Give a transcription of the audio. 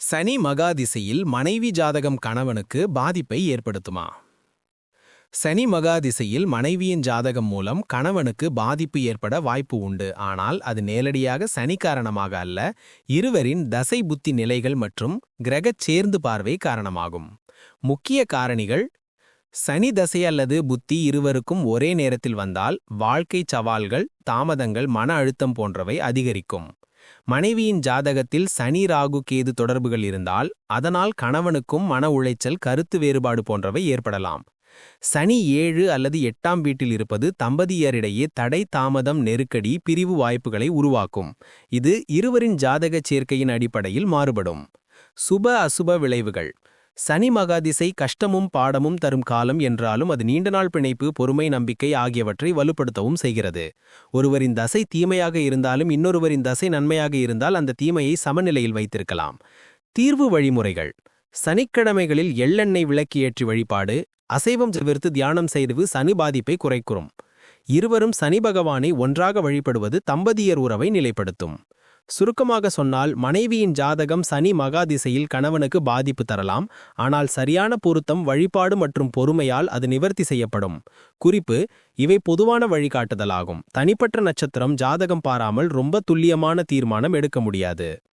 சனி மகா திசையில் மனைவி ஜாதகம் கணவனுக்கு பாதிப்பை ஏற்படுத்துமா? சனி மகா திசையில் மனைவியின் ஜாதகம் மூலம் கணவனுக்கு பாதிப்பு ஏற்பட வாய்ப்பு உண்டு. ஆனால் அது நேரடியாக சனி காரணமாக அல்ல இருவரின் தசை புத்தி நிலைகள் மற்றும் கிரகச் சேர்ந்து பார்வை காரணமாகும். முக்கிய காரணிகள் சனி தசை அல்லது புத்தி இருவருக்கும் ஒரே நேரத்தில் வந்தால் வாழ்க்கை சவால்கள் தாமதங்கள் மன அழுத்தம் போன்றவை அதிகரிக்கும். மனைவியின் ஜாதகத்தில் சனி ராகு கேது தொடர்புகள் இருந்தால் அதனால் கணவனுக்கும் மன உளைச்சல் கருத்து வேறுபாடு போன்றவை ஏற்படலாம். சனி ஏழு அல்லது எட்டாம் வீட்டில் இருப்பது தம்பதியரிடையே தடை தாமதம் நெருக்கடி பிரிவு வாய்ப்புகளை உருவாக்கும். இது இருவரின் ஜாதகச் சேர்க்கையின் அடிப்படையில் மாறுபடும். சுப அசுப விளைவுகள். சனி மகாதிசை கஷ்டமும் பாடமும் தரும் காலம் என்றாலும் அது நீண்ட நாள் பிணைப்பு பொறுமை நம்பிக்கை ஆகியவற்றை வலுப்படுத்தவும் செய்கிறது. ஒருவரின் தசை தீமையாக இருந்தாலும் இன்னொருவரின் தசை நன்மையாக இருந்தால் அந்த தீமையை சமநிலையில் வைத்திருக்கலாம். தீர்வு வழிமுறைகள். சனிக்கிழமைகளில் எள்ளெண்ணெய் விளக்கு ஏற்றி வழிபாடு அசைவம் தவிர்த்து தியானம் செய்து சனி பாதிப்பை குறைக்கும். இருவரும் சனி பகவானை ஒன்றாக வழிபடுவது தம்பதியர் உறவை நிலைப்படுத்தும். சுருக்கமாக சொன்னால் மனைவியின் ஜாதகம் சனி மகா திசையில் கணவனுக்கு பாதிப்பு தரலாம். ஆனால் சரியான பொருத்தம் வழிபாடு மற்றும் பொறுமையால் அது நிவர்த்தி செய்யப்படும். குறிப்பு இவை பொதுவான வழிகாட்டுதலாகும். தனிப்பட்ட நட்சத்திரம் ஜாதகம் பாராமல் ரொம்ப துல்லியமான தீர்மானம் எடுக்க முடியாது.